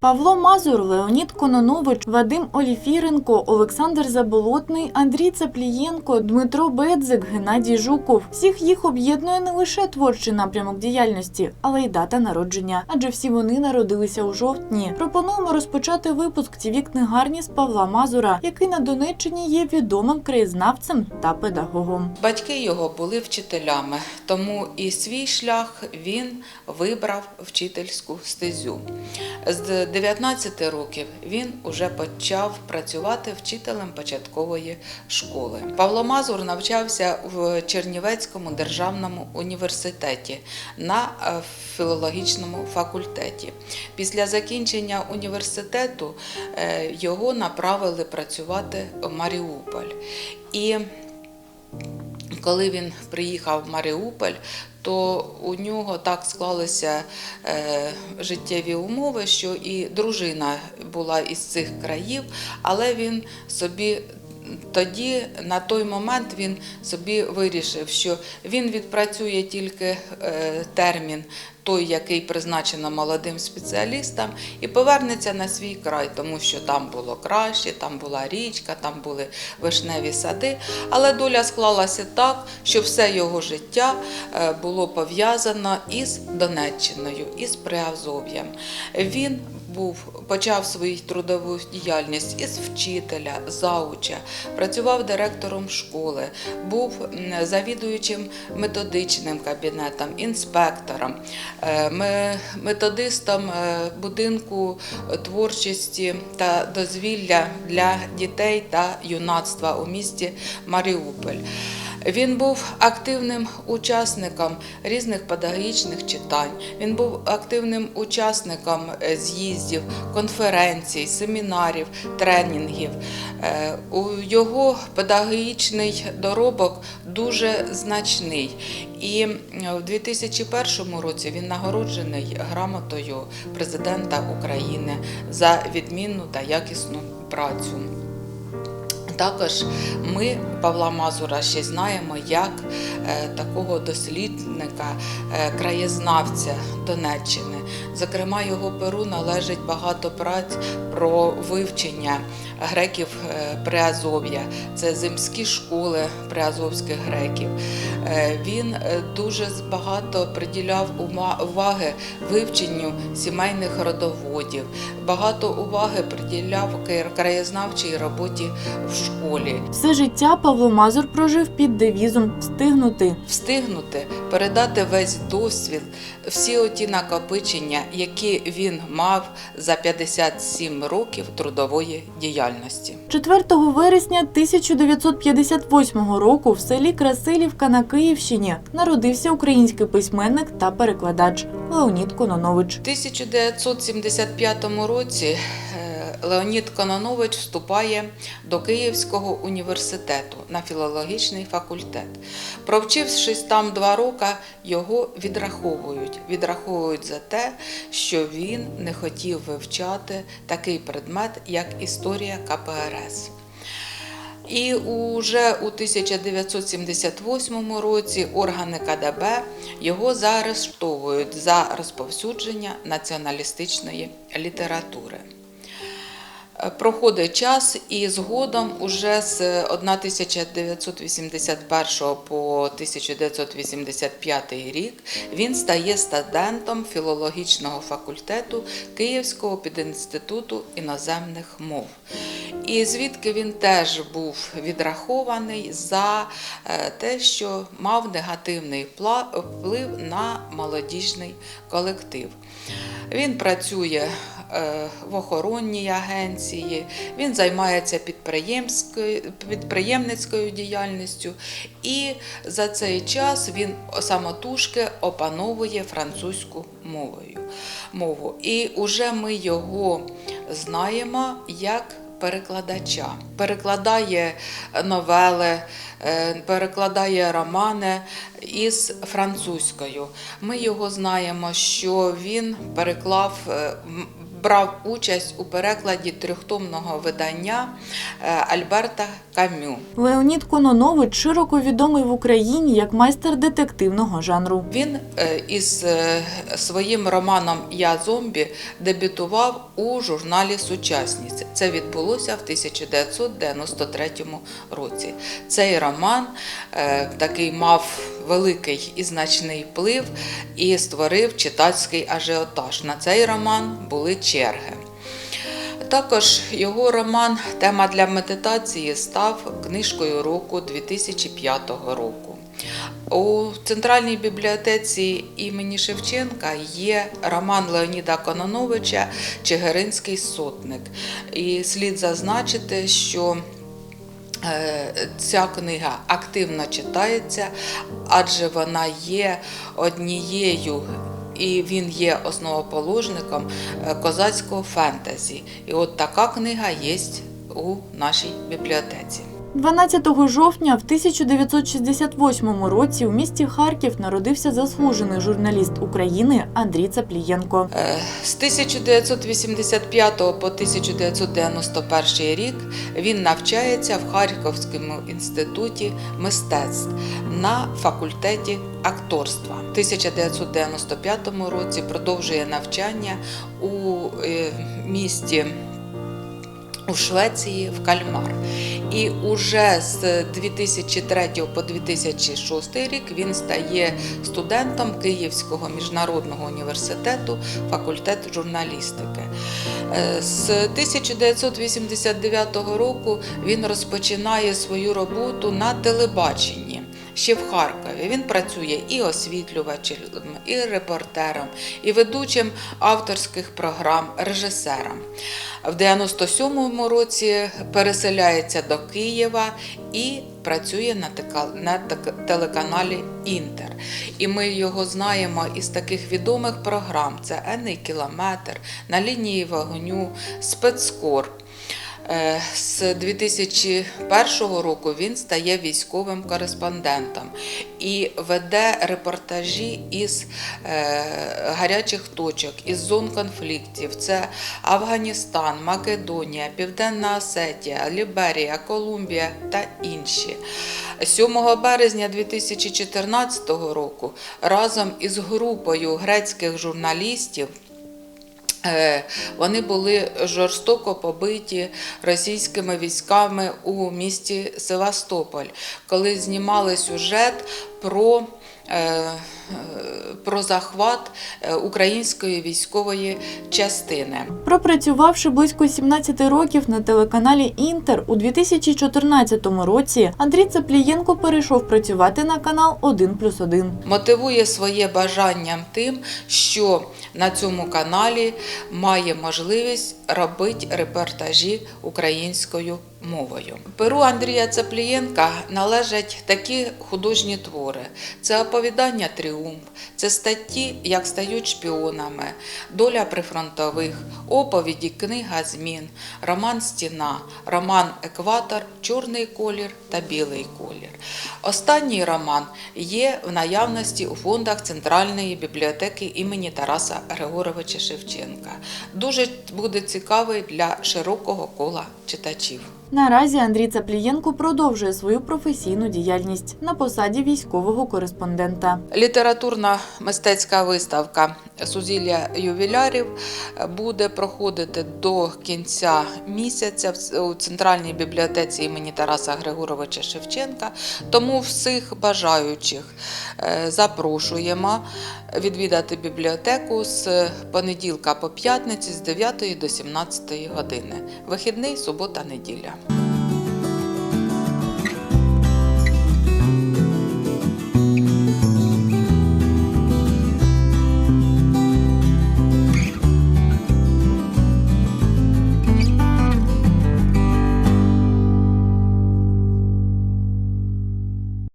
Павло Мазур, Леонід Кононович, Вадим Оліфіренко, Олександр Заболотний, Андрій Цаплієнко, Дмитро Бедзик, Геннадій Жуков. Всіх їх об'єднує не лише творчий напрямок діяльності, але й дата народження, адже всі вони народилися у жовтні. Пропонуємо розпочати випуск цієї книгарні з Павла Мазура, який на Донеччині є відомим краєзнавцем та педагогом. Батьки його були вчителями, тому і свій шлях він вибрав вчительську стезю. З 19 років він уже почав працювати вчителем початкової школи. Павло Мазур навчався в Чернівецькому державному університеті на е, філологічному факультеті. Після закінчення університету е, його направили працювати в Маріуполь. І коли він приїхав в Маріуполь, то у нього так склалися е, життєві умови, що і дружина була із цих країв, але він собі. Тоді, на той момент, він собі вирішив, що він відпрацює тільки е, термін, той, який призначено молодим спеціалістам, і повернеться на свій край, тому що там було краще, там була річка, там були вишневі сади. Але доля склалася так, що все його життя е, було пов'язано із Донеччиною, із Приазов'ям. Він був почав свою трудову діяльність із вчителя, зауча, працював директором школи, був завідуючим методичним кабінетом, інспектором, е, методистом е, будинку творчості та дозвілля для дітей та юнацтва у місті Маріуполь. Він був активним учасником різних педагогічних читань. Він був активним учасником е, з'їздів, конференцій, семінарів, тренінгів. Е, У його педагогічний доробок дуже значний. І в 2001 році він нагороджений грамотою президента України за відмінну та якісну працю. Також ми Павла Мазура ще знаємо як е, такого дослідника, е, краєзнавця Донеччини. Зокрема, його перу належить багато праць про вивчення греків е, Приазов'я. Це земські школи приазовських греків. Він дуже багато приділяв уваги вивченню сімейних родоводів, багато уваги приділяв краєзнавчій роботі в школі. Все життя Павло Мазур прожив під девізом встигнути. Встигнути передати весь досвід, всі оті накопичення, які він мав за 57 років трудової діяльності. 4 вересня 1958 року в селі Красилівка на Київщині народився український письменник та перекладач Леонід Кононович. У 1975 році е, Леонід Кононович вступає до Київського університету на філологічний факультет. Провчившись там два роки, його відраховують. Відраховують за те, що він не хотів вивчати такий предмет, як історія КПРС. І уже у 1978 році органи КДБ його заарештовують за розповсюдження націоналістичної літератури. Проходить час і згодом уже з 1981 по 1985 рік він стає студентом філологічного факультету Київського підінституту іноземних мов. І звідки він теж був відрахований за е, те, що мав негативний вплив на молодіжний колектив. Він працює в охоронній агенції, він займається підприємницькою діяльністю, і за цей час він самотужки опановує французьку мовою, мову. І уже ми його знаємо як перекладача. Перекладає новели, е, перекладає романи із французькою. Ми його знаємо, що він переклав е, брав участь у перекладі трьохтомного видання е, Альберта Камю. Леонід Кононович широко відомий в Україні як майстер детективного жанру. Він е, із е, своїм романом Я зомбі дебютував у журналі Сучасність. Це відбулося в 1993 році. Цей роман такий мав великий і значний вплив і створив читацький ажіотаж. На цей роман були черги. Також його роман Тема для медитації став книжкою року 2005 року. У центральній бібліотеці імені Шевченка є роман Леоніда Кононовича Чигиринський сотник. І слід зазначити, що ця книга активно читається, адже вона є однією. І він є основоположником е, козацького фентезі. І от така книга є у нашій бібліотеці. 12 жовтня в 1968 році у місті Харків народився заслужений журналіст України Андрій Цаплієнко. Е, З 1985 по 1991 рік він навчається в Харківському інституті мистецтв на факультеті акторства. В 1995 році продовжує навчання у е, місті. У Швеції в Кальмар. І уже з 2003 по 2006 рік він стає студентом Київського міжнародного університету факультет журналістики. Е, З 1989 року він розпочинає свою роботу на телебаченні. Ще в Харкові він працює і освітлювачем, і репортером, і ведучим авторських програм, режисером. В 97-му році переселяється до Києва і працює на телеканалі Інтер. І ми його знаємо із таких відомих програм: це Енний кілометр, на лінії вогню, спецкор. Е, З 2001 року він стає військовим кореспондентом і веде репортажі із е, гарячих точок, із зон конфліктів. Це Афганістан, Македонія, Південна Осетія, Ліберія, Колумбія та інші. 7 березня 2014 року разом із групою грецьких журналістів. Е, Вони були жорстоко побиті російськими військами у місті Севастополь, коли знімали сюжет про, е, про захват е, української військової частини. Пропрацювавши близько 17 років на телеканалі Інтер у 2014 році, Андрій Цаплієнко перейшов працювати на канал 1+,1. мотивує своє бажанням тим, що на цьому каналі має можливість робити репортажі українською мовою. Перу Андрія Цаплієнка належать такі художні твори: це оповідання Тріумф, це статті, як стають шпіонами, доля прифронтових, оповіді Книга змін, роман Стіна, роман Екватор, Чорний колір та білий колір. Останній роман є в наявності у фондах Центральної бібліотеки імені Тараса Григоровича Шевченка. Дуже буде цікавий для широкого кола читачів. Наразі Андрій Цаплієнко продовжує свою професійну діяльність на посаді військового кореспондента. Літературна мистецька виставка Сузілля ювілярів буде проходити до кінця місяця у Центральній бібліотеці імені Тараса Григоровича Шевченка. Тому всіх бажаючих е, запрошуємо відвідати бібліотеку з понеділка по п'ятниці з 9 до 17 години. Вихідний, субота, неділя.